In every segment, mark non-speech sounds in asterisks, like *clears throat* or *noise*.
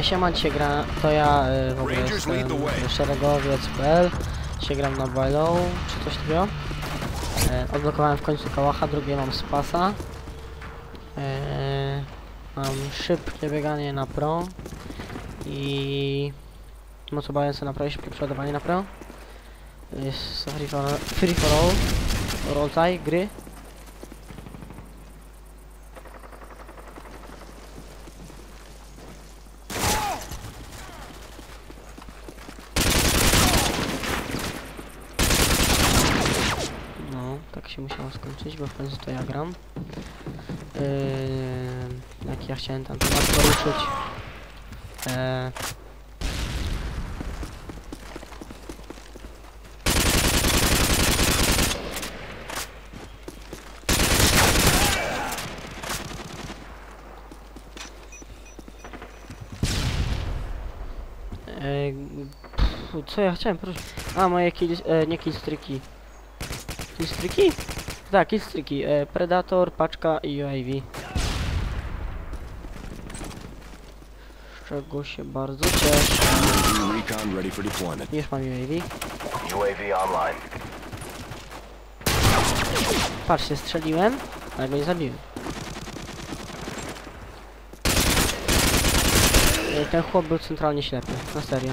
Siema, dzisiaj gra, to ja y, w ogóle jestem szeregowiec.pl Dzisiaj gram na Bilo, czy coś takiego. E, Odblokowałem w końcu kałacha, drugie mam spasa e, Mam szybkie bieganie na pro I mocowałem sobie naprawić szybkie przeładowanie na pro. Jest free for, free for all Rodzaj gry No, tak się skończyć, bo w końcu to ja gram. Yy, jak ja chciałem tam temat poruszyć. Eee, pfu, co ja chciałem poruszyć? A, moje kill, e, nie. Killstreaki? Tak, killstreaki. E, Predator, paczka i UAV. Z czego się bardzo cieszę. Recon ready for deployment. Już mam UAV. UAV online. Patrzcie, strzeliłem, ale go nie zabiłem. E, Ten chłop był centralnie ślepy, na serio.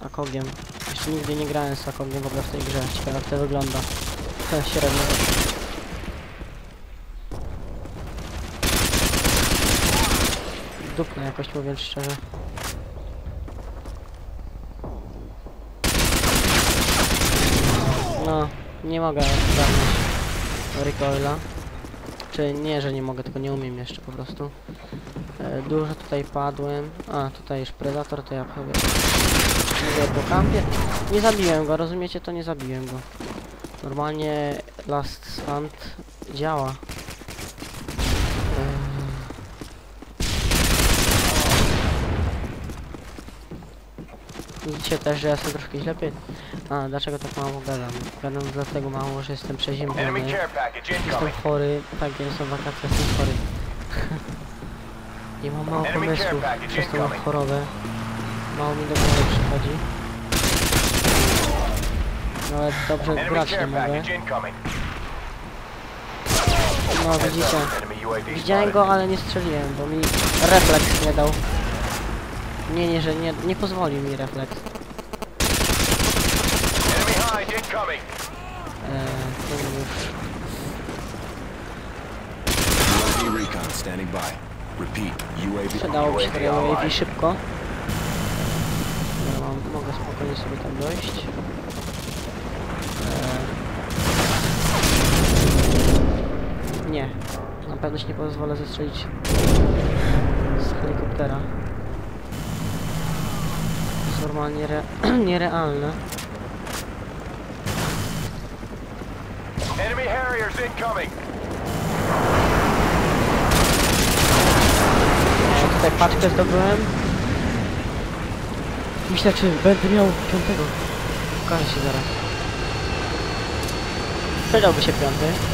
Z Akogiem. Jeszcze nigdy nie grałem z Akogiem w ogóle w tej grze. Ciekawe jak to wygląda. Średnio. Dupna jakoś mówiąc szczerze. No, nie mogę ogarnąć recoila. Czy nie, że nie mogę, tylko nie umiem jeszcze po prostu. E, dużo tutaj padłem. A, tutaj już Predator, to ja powiem. Po kampie. Nie zabiłem go, rozumiecie? To nie zabiłem go. Normalnie Last Stand działa. Eee. Widzicie też, że ja jestem troszkę lepiej. A, dlaczego tak mało gadam? Gadam dlatego mało, że jestem przeziębiony. Jestem chory, tak, nie są wakacje, jestem chory. *laughs* I mam mało pomysłów przez tą chorobę. Mało mi do głowy przychodzi. Nawet dobrze Enemy grać nie mogę. No widzicie. Widziałem go, ale nie strzeliłem, bo mi refleks nie dał. Nie, nie, że nie, nie pozwolił mi refleks. Eee. Przydałoby się UAV tego UAV szybko. Ja mam, mogę spokojnie sobie tam dojść. Eee. Nie. Na pewno się nie pozwolę zestrzelić z helikoptera. To jest normalnie re *clears throat* nierealne. Enemy Harriers incoming. Ja tutaj paczkę zdobyłem. Myślę, czy będę miał piątego. Pokażę się zaraz. Przydałby się piąty.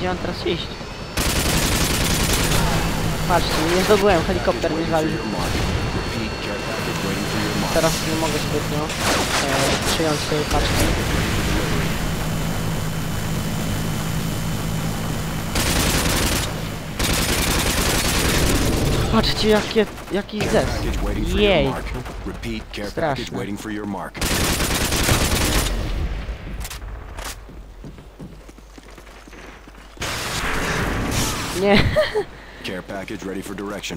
Gdzie mam teraz iść. Patrzcie, nie zdobyłem, helikopter mnie mark. Teraz nie mogę zbytnio e, przyjąć tej paczki. Patrzcie jakie, jaki zes. Package waiting for your Jej. Straszne. package waiting for your mark. Nie,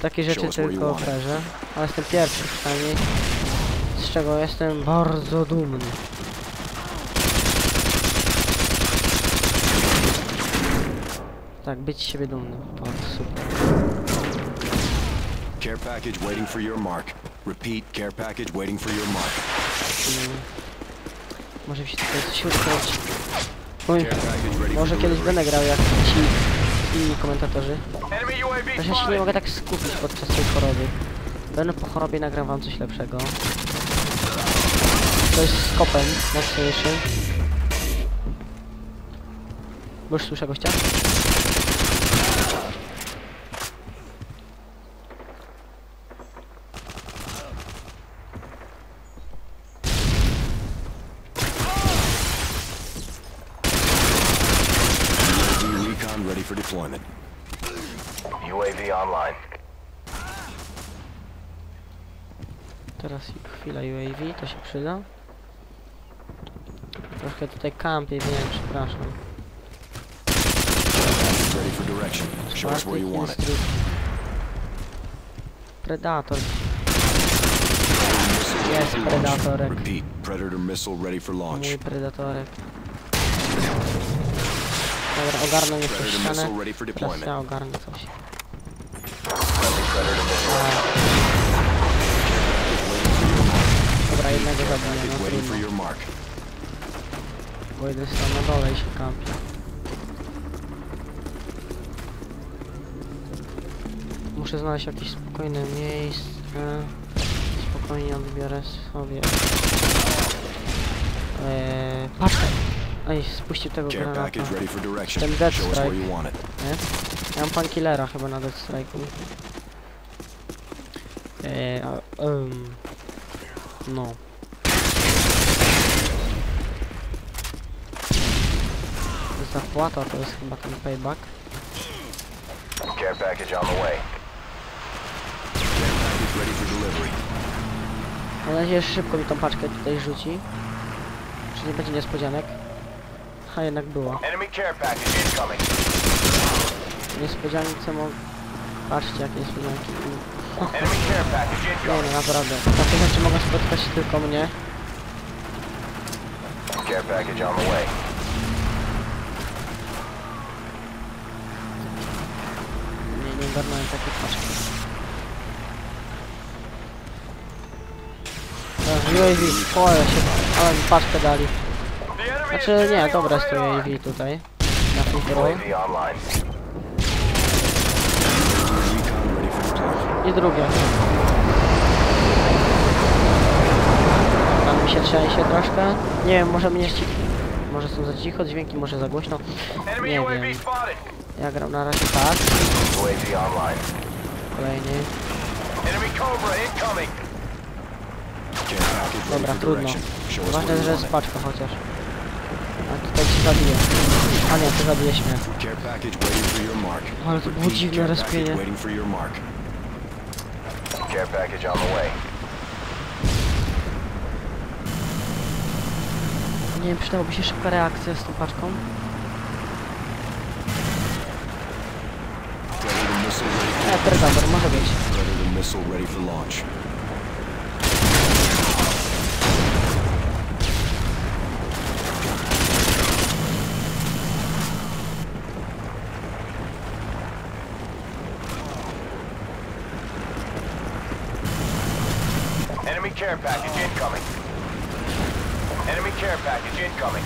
takie rzeczy tylko oferzę. Ale jestem pierwszy przynajmniej. Z czego jestem bardzo dumny. Tak, być siebie dumnym. Bardzo super. Care package waiting for your mark. Repeat. Care package waiting for your mark. Mm. Może mi się tutaj coś utknąć. Może kiedyś będę grał jak ci inni komentatorzy. Też ja się nie mogę tak skupić podczas tej choroby. Będę po chorobie nagram wam coś lepszego. to jest skopem mocniejszy. Bo już słyszę gościa. Recon ready for deployment. UAV online. Teraz chwila UAV, to się przyda. Troszkę tutaj kampię, wiem, przepraszam. Ready for direction. Show us where you want it. Predator. Jest predatorek. Repeat. Predator missile ready for launch. Mój predatorek. Dobra, ogarnę mnie przez ścianę. Teraz ja ogarnę coś. Dobra, jednego zabiję, no trudno. Bo jeden tam na dole i się kampi. Muszę znaleźć jakieś spokojne miejsce. Spokojnie odbiorę sobie. Eee, patrzę! Ej, spuścił tego granata. Ten Death Strike. Nie? Ja mam pankillera chyba na Death Strike'u. Eee, a, um, no. Zapłata to jest chyba ten payback. Care package on the way. Care package ready for delivery. Mam nadzieję, że szybko mi tą paczkę tutaj rzuci. Czy nie będzie niespodzianek? A jednak była. Niespodzianki mo... Patrzcie jakie niespodzianki. No, naprawdę. Takie rzeczy mogą spotkać tylko mnie. Care package on the way. Nie, nie ogarnąłem takiej paczki. Teraz UAV, pole się, ale mi paczkę dali. Znaczy nie, dobra radar. UAV tutaj. Na deployment. I drugie. Tam mi się trzęsie troszkę. Nie wiem, może mnie ści... Może są za cicho dźwięki, może za głośno. Nie wiem. Ja gram na razie tak. Kolejny. Dobra, trudno. Ważne, że jest paczka chociaż. A tutaj się zabije. A nie, to zabije mnie. Ale to było dziwne respienie. Care package on the way. Nie wiem, przydałoby się szybka reakcja z tą paczką. E, Predator, może być. Predator missile ready for launch. Enemy care package incoming. Enemy care package incoming.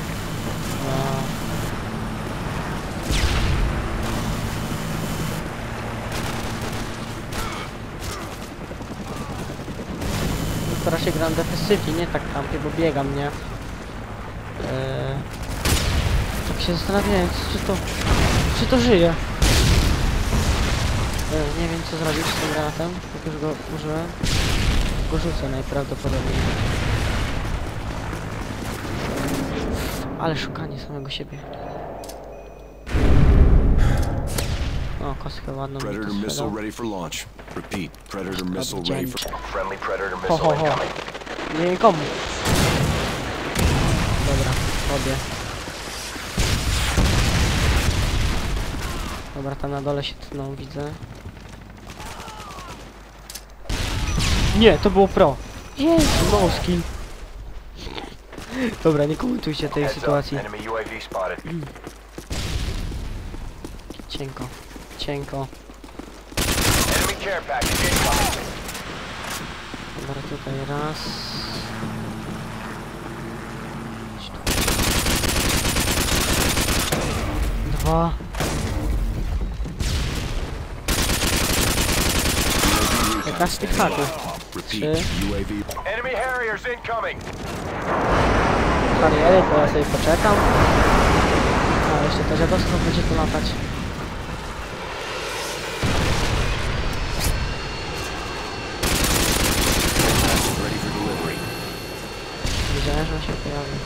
To raczej gram defensywnie, nie tak kampię, bo biegam, nie? Eee, tak się zastanawiałem, czy to... czy to żyje? Eee, nie wiem co zrobić z tym granatem, jak już go użyłem. Go rzucę najprawdopodobniej. Ale szukanie samego siebie. O, kostkę ładną mi Predator tu missile ready for launch. Repeat. Predator missile ready for... Friendly Predator Ho, missile ho, ho. incoming. Nie nikomu. Dobra, robię. Dobra, tam na dole się tną, widzę. Nie, to było pro. Jezu, no skill. Dobra, nie komentujcie tej sytuacji. *clears throat* Cienko, cienko. Dobra, tutaj raz. Dwa. Tych haków. Trzy. UAV Enemy Harrier Harriers incoming. kariery, to ja sobie poczekam. A, jeszcze to dziadostwo będzie tu latać. Ready for delivery. Wiedziałem, że on się pojawi.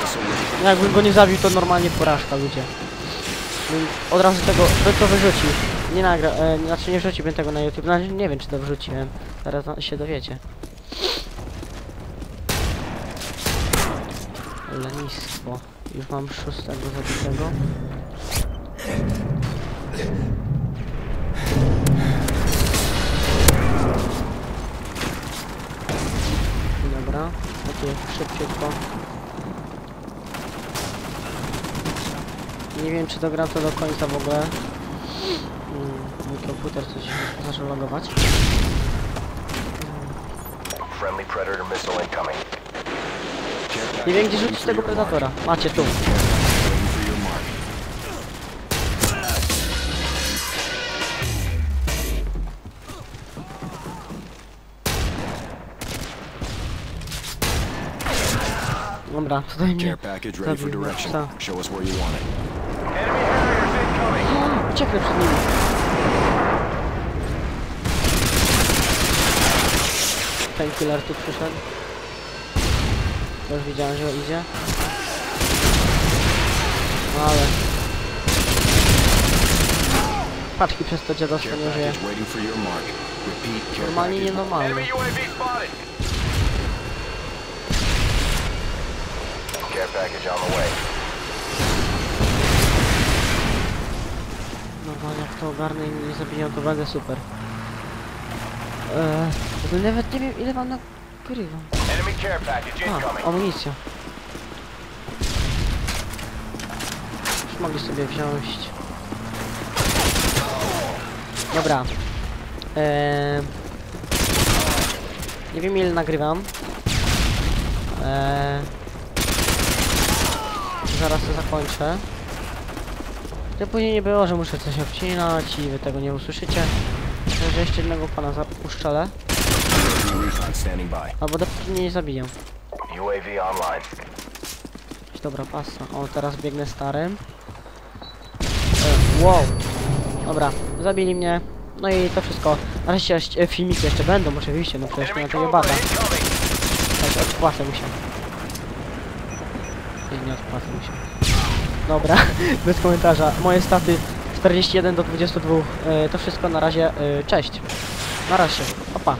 Missile ready. No jakbym go nie zabił, to normalnie porażka, ludzie. Od razu tego, by to wyrzucił. Nie nagra, e, znaczy nie wrzuciłbym tego na YouTube, znaczy nie wiem czy to wrzuciłem. Zaraz się dowiecie. Lenistwo. Już mam szóstego zabitego. Dobra, takie szybciutko. Nie wiem czy dogram to do końca w ogóle. Mm, Mój komputer coś zaczął logować. Friendly Predator missile incoming. Care Nie wiem gdzie rzucić tego predatora. Macie tu. Dobra, tutaj mnie Care package ready for direction. Co? Show us where you want it. Ucieknę przed nimi. Painkiller tu przyszedł. Już widziałem, że idzie. Ale... Paczki przez to dziadostwo nie żyje. Normalnie nienormalnie. Care package on the way. To ogarnę i nie zabiją, to będę super. Eee, ogóle nawet nie wiem ile mam nagrywam. A, amunicja. Już mogli sobie wziąć. Dobra. Eee, nie wiem ile nagrywam. Eee, zaraz to zakończę. To później nie było, że muszę coś obcinać i wy tego nie usłyszycie. Może jeszcze jednego pana by. albo dopóki mnie nie zabiją. UAV online. Dobra, pasa. O, teraz biegnę starym. E, wow. Dobra, zabili mnie. No i to wszystko. Nareszcie e, filmiki jeszcze będą, oczywiście, no przecież nie ma tego bata. Tak, odpłacę mu się. Nie, nie odpłacę mu się. Dobra, *laughs* bez komentarza. Moje staty 41 do 22. E, to wszystko na razie. E, cześć. Na razie. Opa.